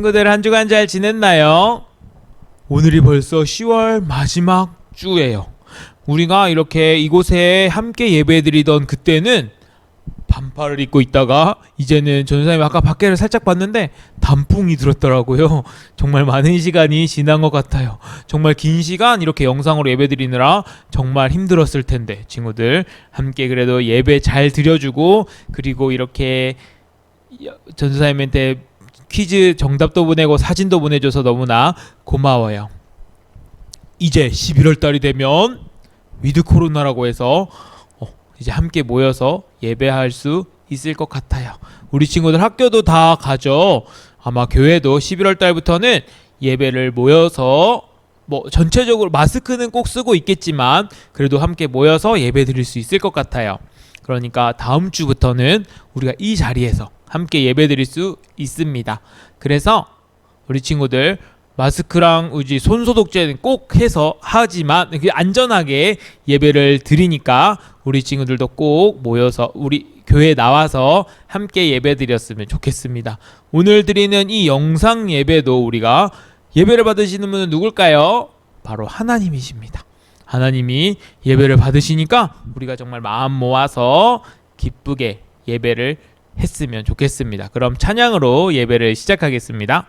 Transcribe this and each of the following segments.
친구들 한 주간 잘 지냈나요? 오늘이 벌써 10월 마지막 주예요. 우리가 이렇게 이곳에 함께 예배드리던 그때는 반팔을 입고 있다가 이제는 전사님 아까 밖에를 살짝 봤는데 단풍이 들었더라고요. 정말 많은 시간이 지난 것 같아요. 정말 긴 시간 이렇게 영상으로 예배 드리느라 정말 힘들었을 텐데 친구들 함께 그래도 예배 잘 드려주고 그리고 이렇게 전사님한테 퀴즈 정답도 보내고 사진도 보내줘서 너무나 고마워요. 이제 11월 달이 되면 위드 코로나라고 해서 어, 이제 함께 모여서 예배할 수 있을 것 같아요. 우리 친구들 학교도 다 가죠. 아마 교회도 11월 달부터는 예배를 모여서 뭐 전체적으로 마스크는 꼭 쓰고 있겠지만 그래도 함께 모여서 예배 드릴 수 있을 것 같아요. 그러니까 다음 주부터는 우리가 이 자리에서 함께 예배 드릴 수 있습니다. 그래서 우리 친구들 마스크랑 우지 손 소독제는 꼭 해서 하지만 그 안전하게 예배를 드리니까 우리 친구들도 꼭 모여서 우리 교회에 나와서 함께 예배 드렸으면 좋겠습니다. 오늘 드리는 이 영상 예배도 우리가 예배를 받으시는 분은 누굴까요? 바로 하나님이십니다. 하나님이 예배를 받으시니까 우리가 정말 마음 모아서 기쁘게 예배를 했으면 좋겠습니다. 그럼 찬양으로 예배를 시작하겠습니다.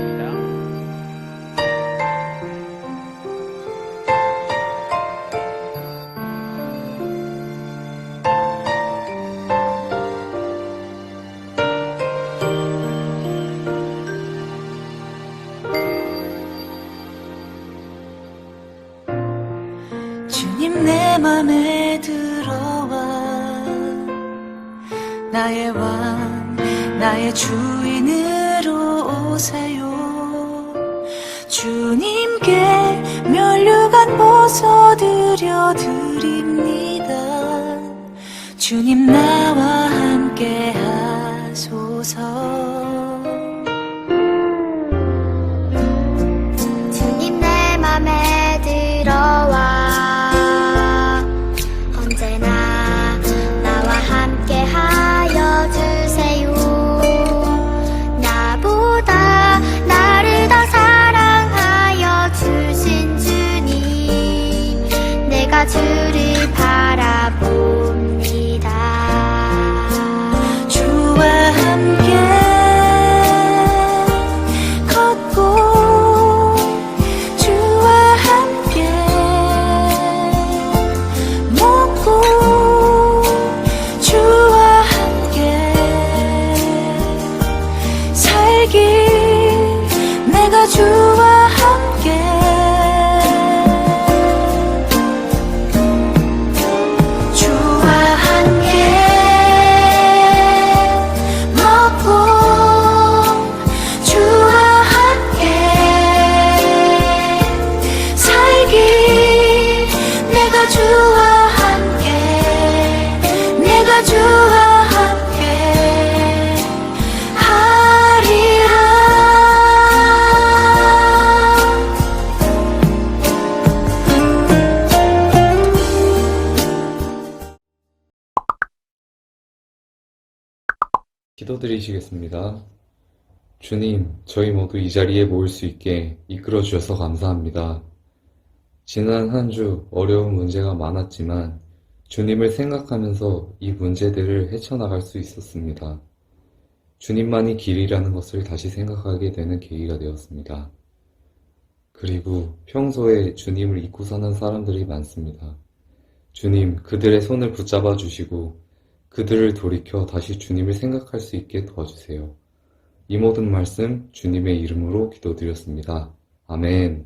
주님 나와 함께 하소서 내가 주 기도드리시겠습니다. 주님, 저희 모두 이 자리에 모일 수 있게 이끌어 주셔서 감사합니다. 지난 한 주 어려운 문제가 많았지만 주님을 생각하면서 이 문제들을 헤쳐나갈 수 있었습니다. 주님만이 길이라는 것을 다시 생각하게 되는 계기가 되었습니다. 그리고 평소에 주님을 잊고 사는 사람들이 많습니다. 주님, 그들의 손을 붙잡아 주시고 그들을 돌이켜 다시 주님을 생각할 수 있게 도와주세요. 이 모든 말씀 주님의 이름으로 기도드렸습니다. 아멘.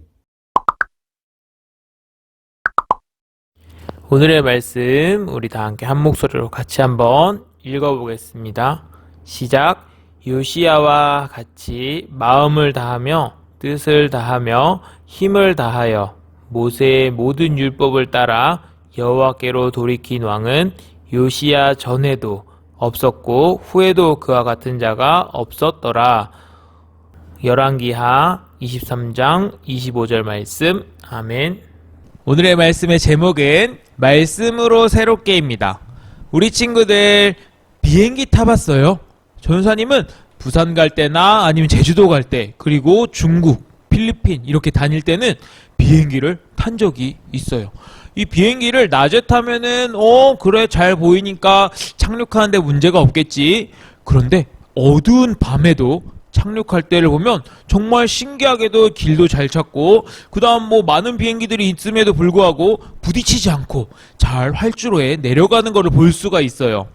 오늘의 말씀 우리 다 함께 한 목소리로 같이 한번 읽어보겠습니다. 시작. 요시야와 같이 마음을 다하며 뜻을 다하며 힘을 다하여 모세의 모든 율법을 따라 여호와께로 돌이킨 왕은 요시야 전에도 없었고 후에도 그와 같은 자가 없었더라. 열왕기하 23장 25절 말씀. 아멘. 오늘의 말씀의 제목은 말씀으로 새롭게입니다. 우리 친구들 비행기 타봤어요? 전사님은 부산 갈 때나 아니면 제주도 갈 때, 그리고 중국, 필리핀 이렇게 다닐 때는 비행기를 탄 적이 있어요. 이 비행기를 낮에 타면은 어 그래 잘 보이니까 착륙하는데 문제가 없겠지. 그런데 어두운 밤에도 착륙할 때를 보면 정말 신기하게도 길도 잘 찾고 그다음 뭐 많은 비행기들이 있음에도 불구하고 부딪히지 않고 잘 활주로에 내려가는 것을 볼 수가 있어요.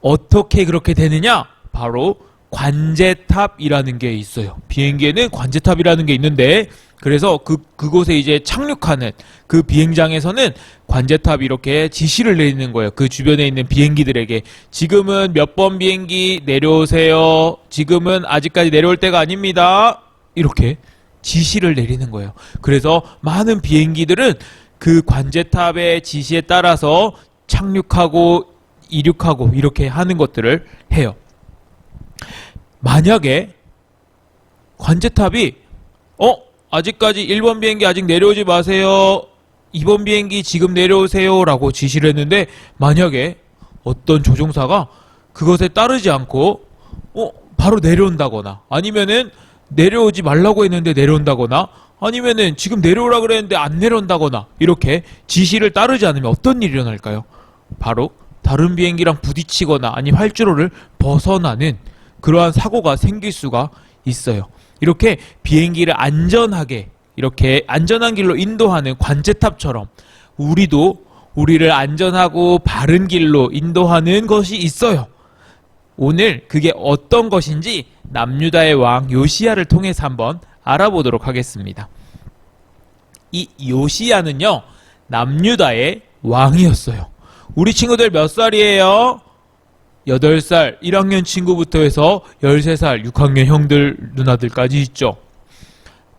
어떻게 그렇게 되느냐? 바로 관제탑이라는 게 있어요. 비행기에는 관제탑이라는 게 있는데 그래서 그 그곳에 이제 착륙하는 그 비행장에서는 관제탑 이렇게 지시를 내리는 거예요. 그 주변에 있는 비행기들에게 지금은 몇 번 비행기 내려오세요. 지금은 아직까지 내려올 때가 아닙니다. 이렇게 지시를 내리는 거예요. 그래서 많은 비행기들은 그 관제탑의 지시에 따라서 착륙하고 이륙하고 이렇게 하는 것들을 해요. 만약에 관제탑이 어 아직까지 1번 비행기 아직 내려오지 마세요. 2번 비행기 지금 내려오세요라고 지시를 했는데 만약에 어떤 조종사가 그것에 따르지 않고 어 바로 내려온다거나 아니면은 내려오지 말라고 했는데 내려온다거나 아니면은 지금 내려오라 그랬는데 안 내려온다거나 이렇게 지시를 따르지 않으면 어떤 일이 일어날까요? 바로 다른 비행기랑 부딪히거나 아니 활주로를 벗어나는 그러한 사고가 생길 수가 있어요. 이렇게 비행기를 안전하게 이렇게 안전한 길로 인도하는 관제탑처럼 우리도 우리를 안전하고 바른 길로 인도하는 것이 있어요. 오늘 그게 어떤 것인지 남유다의 왕 요시야를 통해서 한번 알아보도록 하겠습니다. 이 요시야는요, 남유다의 왕이었어요. 우리 친구들 몇 살이에요? 8살, 1학년 친구부터 해서 13살, 6학년 형들, 누나들까지 있죠.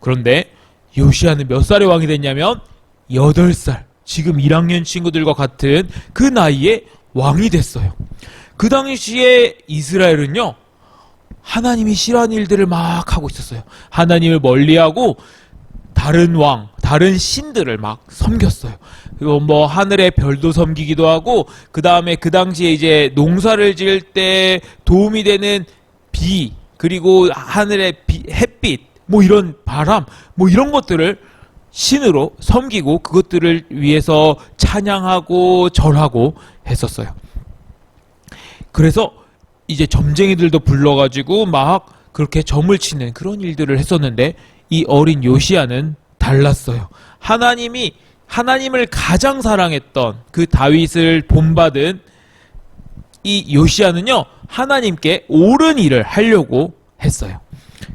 그런데 요시야는 몇 살의 왕이 됐냐면 8살, 지금 1학년 친구들과 같은 그 나이에 왕이 됐어요. 그 당시에 이스라엘은요, 하나님이 싫어하는 일들을 막 하고 있었어요. 하나님을 멀리하고 다른 왕, 다른 신들을 막 섬겼어요. 그리고 뭐 하늘의 별도 섬기기도 하고 그 다음에 그 당시에 이제 농사를 지을 때 도움이 되는 비 그리고 하늘의 비, 햇빛 뭐 이런 바람 뭐 이런 것들을 신으로 섬기고 그것들을 위해서 찬양하고 절하고 했었어요. 그래서 이제 점쟁이들도 불러가지고 막 그렇게 점을 치는 그런 일들을 했었는데 이 어린 요시아는 달랐어요. 하나님이 하나님을 가장 사랑했던 그 다윗을 본받은 이 요시아는요 하나님께 옳은 일을 하려고 했어요.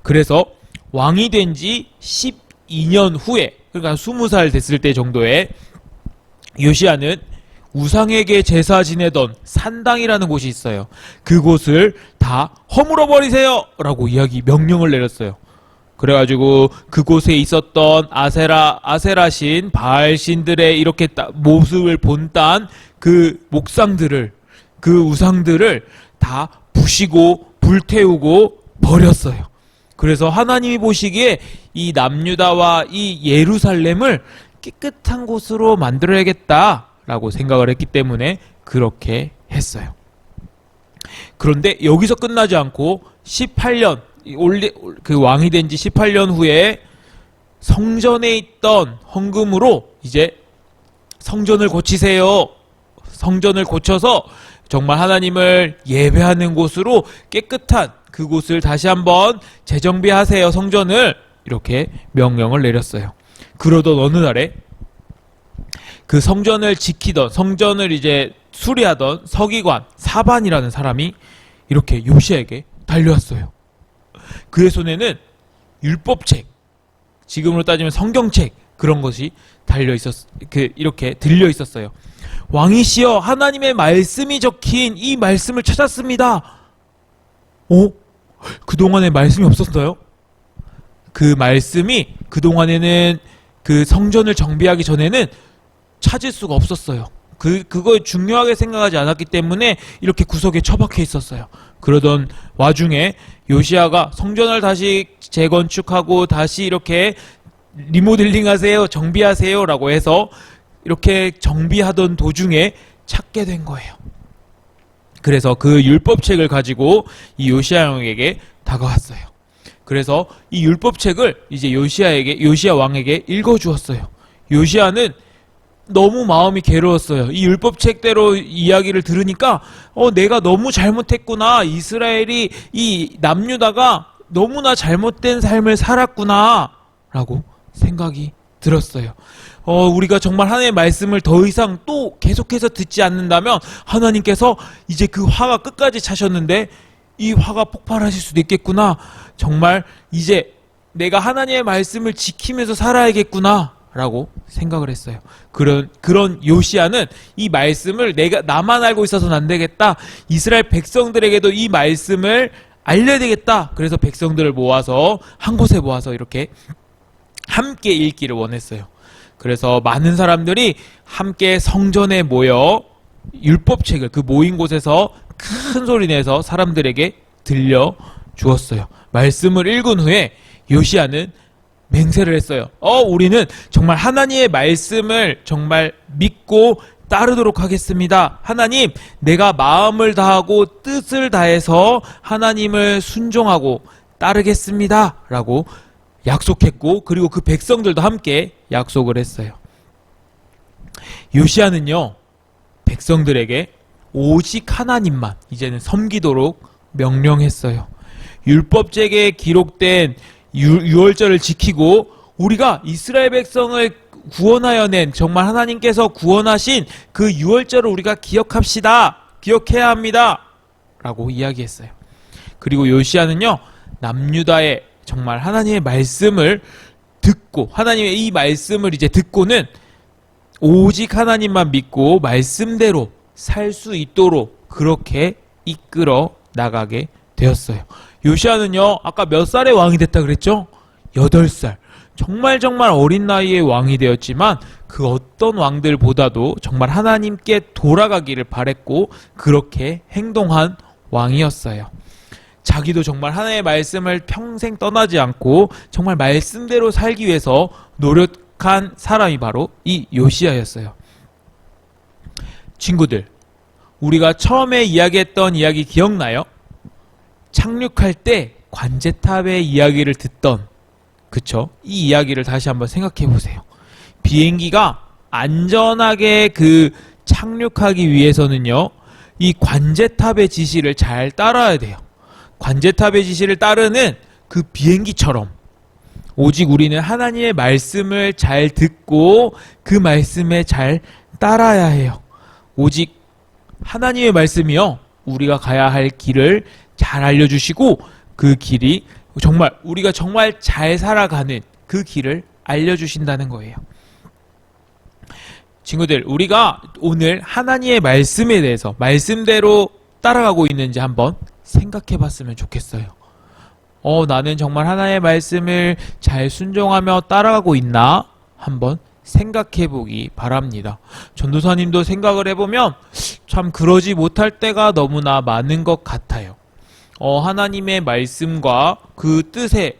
그래서 왕이 된 지 12년 후에 그러니까 20살 됐을 때 정도에 요시아는 우상에게 제사 지내던 산당이라는 곳이 있어요. 그곳을 다 허물어 버리세요! 라고 이야기 명령을 내렸어요. 그래가지고 그곳에 있었던 아세라 아세라신 바알신들의 이렇게 따- 모습을 본딴 그 목상들을 그 우상들을 다 부시고 불태우고 버렸어요. 그래서 하나님이 보시기에 이 남유다와 이 예루살렘을 깨끗한 곳으로 만들어야겠다라고 생각을 했기 때문에 그렇게 했어요. 그런데 여기서 끝나지 않고 18년 올리 그 왕이 된 지 18년 후에 성전에 있던 헌금으로 이제 성전을 고치세요. 성전을 고쳐서 정말 하나님을 예배하는 곳으로 깨끗한 그곳을 다시 한번 재정비하세요. 성전을 이렇게 명령을 내렸어요. 그러던 어느 날에 그 성전을 지키던 성전을 이제 수리하던 서기관 사반이라는 사람이 이렇게 요시에게 달려왔어요. 그의 손에는 율법책, 지금으로 따지면 성경책 그런 것이 달려 있었 그 이렇게 들려 있었어요. 왕이시여 하나님의 말씀이 적힌 이 말씀을 찾았습니다. 오, 그 동안에 말씀이 없었어요? 그 말씀이 그 동안에는 그 성전을 정비하기 전에는 찾을 수가 없었어요. 그 그걸 중요하게 생각하지 않았기 때문에 이렇게 구석에 처박혀 있었어요. 그러던 와중에 요시아가 성전을 다시 재건축하고 다시 이렇게 리모델링 하세요, 정비하세요 라고 해서 이렇게 정비하던 도중에 찾게 된 거예요. 그래서 그 율법책을 가지고 이 요시아 형에게 다가왔어요. 그래서 이 율법책을 이제 요시아에게 요시아 왕에게 읽어 주었어요. 요시아는 너무 마음이 괴로웠어요. 이 율법 책대로 이야기를 들으니까 어 내가 너무 잘못했구나. 이스라엘이 이 남유다가 너무나 잘못된 삶을 살았구나라고 생각이 들었어요. 어 우리가 정말 하나님의 말씀을 더 이상 또 계속해서 듣지 않는다면 하나님께서 이제 그 화가 끝까지 차셨는데 이 화가 폭발하실 수도 있겠구나. 정말 이제 내가 하나님의 말씀을 지키면서 살아야겠구나. 라고 생각을 했어요. 그런, 그런 요시아는 이 말씀을 내가, 나만 알고 있어서는 안 되겠다. 이스라엘 백성들에게도 이 말씀을 알려야 되겠다. 그래서 백성들을 모아서, 한 곳에 모아서 이렇게 함께 읽기를 원했어요. 그래서 많은 사람들이 함께 성전에 모여 율법책을 그 모인 곳에서 큰 소리 내서 사람들에게 들려 주었어요. 말씀을 읽은 후에 요시아는 맹세를 했어요. 어, 우리는 정말 하나님의 말씀을 정말 믿고 따르도록 하겠습니다. 하나님, 내가 마음을 다하고 뜻을 다해서 하나님을 순종하고 따르겠습니다. 라고 약속했고, 그리고 그 백성들도 함께 약속을 했어요. 요시아는요, 백성들에게 오직 하나님만 이제는 섬기도록 명령했어요. 율법책에 기록된 유, 유월절을 지키고 우리가 이스라엘 백성을 구원하여 낸 정말 하나님께서 구원하신 그 유월절을 우리가 기억합시다. 기억해야 합니다. 라고 이야기했어요. 그리고 요시아는요. 남유다의 정말 하나님의 말씀을 듣고 하나님의 이 말씀을 이제 듣고는 오직 하나님만 믿고 말씀대로 살 수 있도록 그렇게 이끌어 나가게 되었어요. 요시아는요, 아까 몇 살의 왕이 됐다 그랬죠? 8살. 정말 정말 어린 나이에 왕이 되었지만 그 어떤 왕들보다도 정말 하나님께 돌아가기를 바랬고 그렇게 행동한 왕이었어요. 자기도 정말 하나님의 말씀을 평생 떠나지 않고 정말 말씀대로 살기 위해서 노력한 사람이 바로 이 요시아였어요. 친구들, 우리가 처음에 이야기했던 이야기 기억나요? 착륙할 때 관제탑의 이야기를 듣던 그쵸? 이 이야기를 다시 한번 생각해 보세요. 비행기가 안전하게 그 착륙하기 위해서는요, 이 관제탑의 지시를 잘 따라야 돼요. 관제탑의 지시를 따르는 그 비행기처럼 오직 우리는 하나님의 말씀을 잘 듣고 그 말씀에 잘 따라야 해요. 오직 하나님의 말씀이요. 우리가 가야 할 길을 잘 알려주시고 그 길이 정말 우리가 정말 잘 살아가는 그 길을 알려주신다는 거예요. 친구들, 우리가 오늘 하나님의 말씀에 대해서 말씀대로 따라가고 있는지 한번 생각해 봤으면 좋겠어요. 어, 나는 정말 하나님의 말씀을 잘 순종하며 따라가고 있나? 한번 생각해 보기 바랍니다. 전도사님도 생각을 해보면 참 그러지 못할 때가 너무나 많은 것 같아요. 어, 하나님의 말씀과 그 뜻에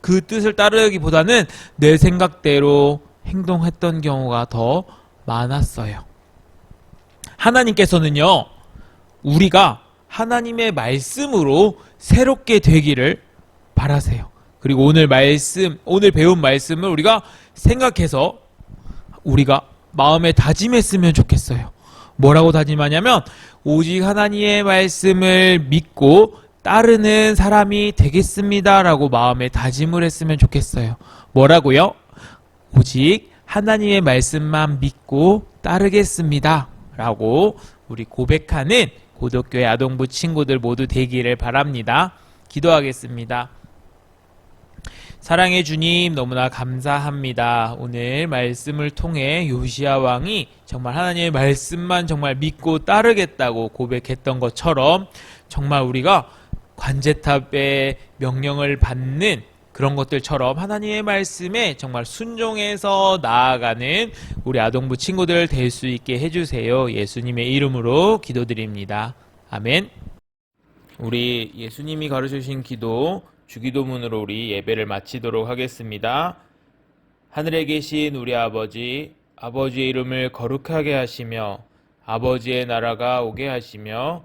그 뜻을 따르기보다는 내 생각대로 행동했던 경우가 더 많았어요. 하나님께서는요, 우리가 하나님의 말씀으로 새롭게 되기를 바라세요. 그리고 오늘 말씀, 오늘 배운 말씀을 우리가 생각해서 우리가 마음에 다짐했으면 좋겠어요. 뭐라고 다짐하냐면, 오직 하나님의 말씀을 믿고 따르는 사람이 되겠습니다라고 마음에 다짐을 했으면 좋겠어요. 뭐라고요? 오직 하나님의 말씀만 믿고 따르겠습니다. 라고 우리 고백하는 고독교회 아동부 친구들 모두 되기를 바랍니다. 기도하겠습니다. 사랑의 주님 너무나 감사합니다. 오늘 말씀을 통해 요시아 왕이 정말 하나님의 말씀만 정말 믿고 따르겠다고 고백했던 것처럼 정말 우리가 관제탑의 명령을 받는 그런 것들처럼 하나님의 말씀에 정말 순종해서 나아가는 우리 아동부 친구들 될 수 있게 해주세요. 예수님의 이름으로 기도드립니다. 아멘. 우리 예수님이 가르쳐주신 기도 주기도문으로 우리 예배를 마치도록 하겠습니다. 하늘에 계신 우리 아버지, 아버지의 이름을 거룩하게 하시며 아버지의 나라가 오게 하시며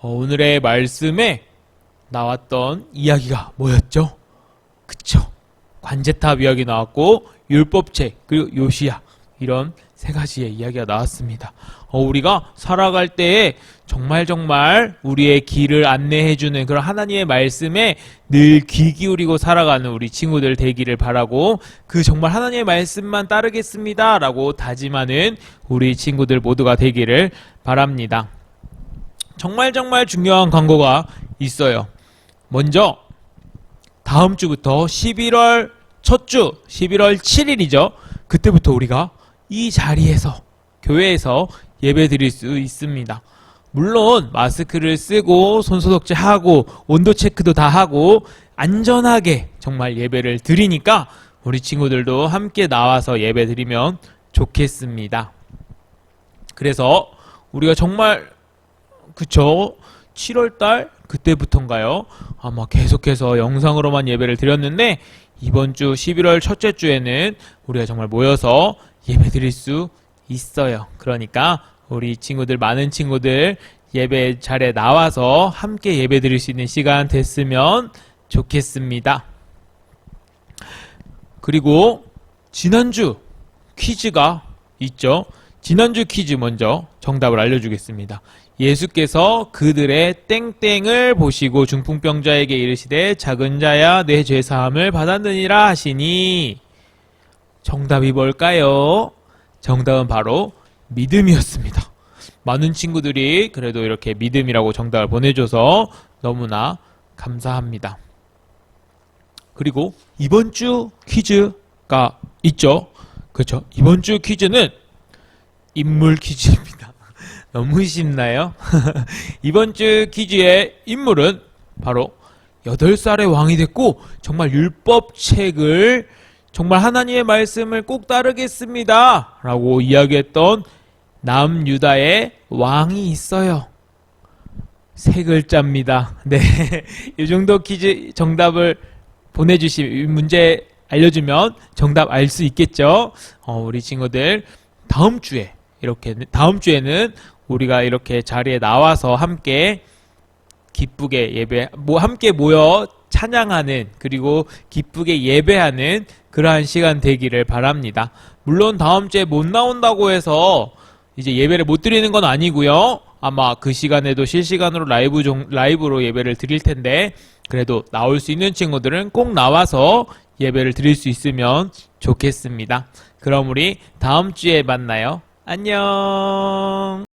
어, 오늘의 말씀에 나왔던 이야기가 뭐였죠? 그쵸. 관제탑 이야기 나왔고, 율법책, 그리고 요시야. 이런 세 가지의 이야기가 나왔습니다. 어, 우리가 살아갈 때에 정말 정말 우리의 길을 안내해주는 그런 하나님의 말씀에 늘 귀 기울이고 살아가는 우리 친구들 되기를 바라고 그 정말 하나님의 말씀만 따르겠습니다. 라고 다짐하는 우리 친구들 모두가 되기를 바랍니다. 정말 정말 중요한 광고가 있어요. 먼저 다음 주부터 11월 첫 주, 11월 7일이죠. 그때부터 우리가 이 자리에서 교회에서 예배 드릴 수 있습니다. 물론 마스크를 쓰고 손소독제 하고 온도 체크도 다 하고 안전하게 정말 예배를 드리니까 우리 친구들도 함께 나와서 예배 드리면 좋겠습니다. 그래서 우리가 정말 그쵸 7월달 그때부터인가요? 아마 계속해서 영상으로만 예배를 드렸는데 이번 주 11월 첫째 주에는 우리가 정말 모여서 예배 드릴 수 있어요. 그러니까 우리 친구들 많은 친구들 예배 자리에 나와서 함께 예배 드릴 수 있는 시간 됐으면 좋겠습니다. 그리고 지난주 퀴즈가 있죠. 지난주 퀴즈 먼저 정답을 알려주겠습니다. 예수께서 그들의 땡땡을 보시고 중풍병자에게 이르시되 작은 자야 내 죄사함을 받았느니라 하시니 정답이 뭘까요? 정답은 바로 믿음이었습니다. 많은 친구들이 그래도 이렇게 믿음이라고 정답을 보내줘서 너무나 감사합니다. 그리고 이번 주 퀴즈가 있죠. 그렇죠. 이번 주 퀴즈는 인물 퀴즈입니다. 너무 쉽나요? 이번 주 퀴즈의 인물은 바로 8살의 왕이 됐고 정말 율법책을 정말 하나님의 말씀을 꼭 따르겠습니다. 라고 이야기했던 남유다의 왕이 있어요. 세 글자입니다. 네. 이 정도 퀴즈 정답을 보내주시, 문제 알려주면 정답 알 수 있겠죠? 어, 우리 친구들 다음 주에 이렇게, 다음 주에는 우리가 이렇게 자리에 나와서 함께 기쁘게 예배, 뭐 함께 모여 찬양하는 그리고 기쁘게 예배하는 그러한 시간 되기를 바랍니다. 물론 다음 주에 못 나온다고 해서 이제 예배를 못 드리는 건 아니고요. 아마 그 시간에도 실시간으로 라이브 종, 라이브로 예배를 드릴 텐데 그래도 나올 수 있는 친구들은 꼭 나와서 예배를 드릴 수 있으면 좋겠습니다. 그럼 우리 다음 주에 만나요. 안녕.